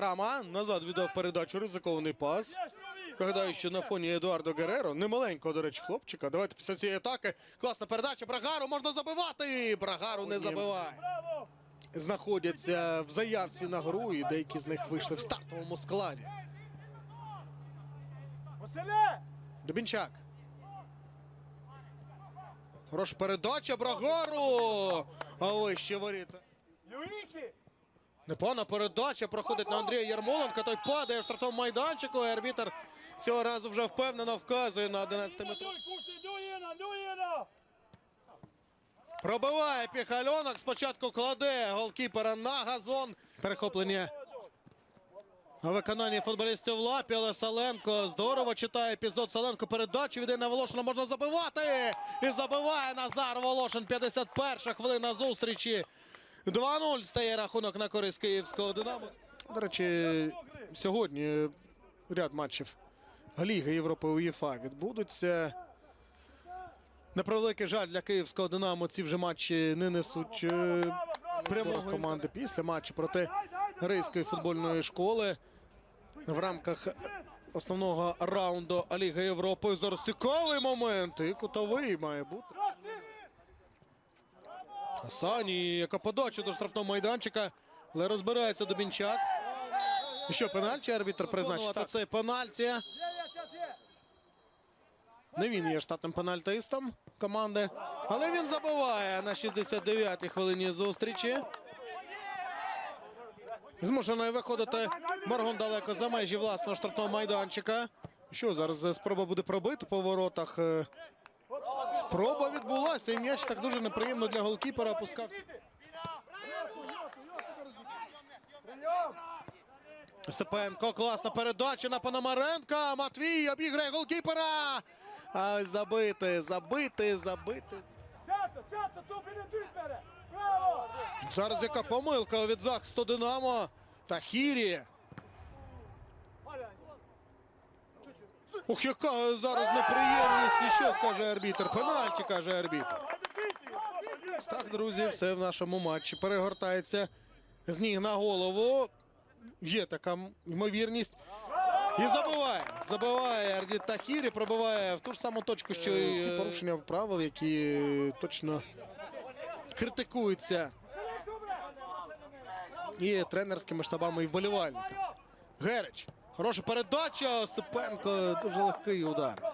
Рама назад віддав передачу. Ризикований пас. Нагадаю, що на фоні Едуардо Гереро, немаленького, до речі, хлопчика. Давайте після цієї атаки. Класна передача. Брагару можна забивати. Брагару не забиває. Знаходяться в заявці на гру, і деякі з них вийшли в стартовому складі. Дубінчак. Хороша передача. Брагару. Але ще воріта. Непогана передача проходить на Андрія Ярмоленка. Той падає в штрафному майданчику. І арбітер цього разу вже впевнено вказує на 11 метрів. Пробиває Піхальонок. Спочатку кладе голкіпера на газон. Перехоплення у виконанні футболістів Лапі, але Саленко здорово читає епізод. Саленко передачу віддає на Волошина. Можна забивати. І забиває Назар Волошин. 51 хвилина зустрічі. 2-0 стає рахунок на користь київського Динамо. До речі, сьогодні ряд матчів Ліги Європи УЄФА відбудуться. На превеликий жаль для київського Динамо ці вже матчі не несуть е, прямого команди після матчу проти Ризької футбольної школи в рамках основного раунду Ліги Європи. Зараз цікавий момент і кутовий має бути. Асані, яка подача до штрафного майданчика, але розбирається Дубінчак. І що, пенальті арбітр призначив? Так, це пенальті. Не він є штатним пенальтистом команди, але він забиває на 69-й хвилині зустрічі. Змушений виходити Моргун далеко за межі власного штрафного майданчика. Що зараз е, спроба буде пробити по воротах. Спроба відбулася, і м'яч так дуже неприємно для голкіпера опускався. Сипенко, класна передача на Пономаренка. Матвій обіграє голкіпера. А забити, забити, забити. Зараз яка помилка від захисту Динамо. Тахірі. Ух, яка зараз неприємність. І що скаже арбітр? Пенальті, каже арбітр. Так, друзі, все в нашому матчі перегортається з ніг на голову. Є така ймовірність. І забиває. Забиває Ардіт Тахірі, пробиває в ту ж саму точку, що і ті порушення правил, які точно критикуються і тренерськими штабами і вболівальниками. Герич. Хороша передача. Осипенко. Дуже легкий удар.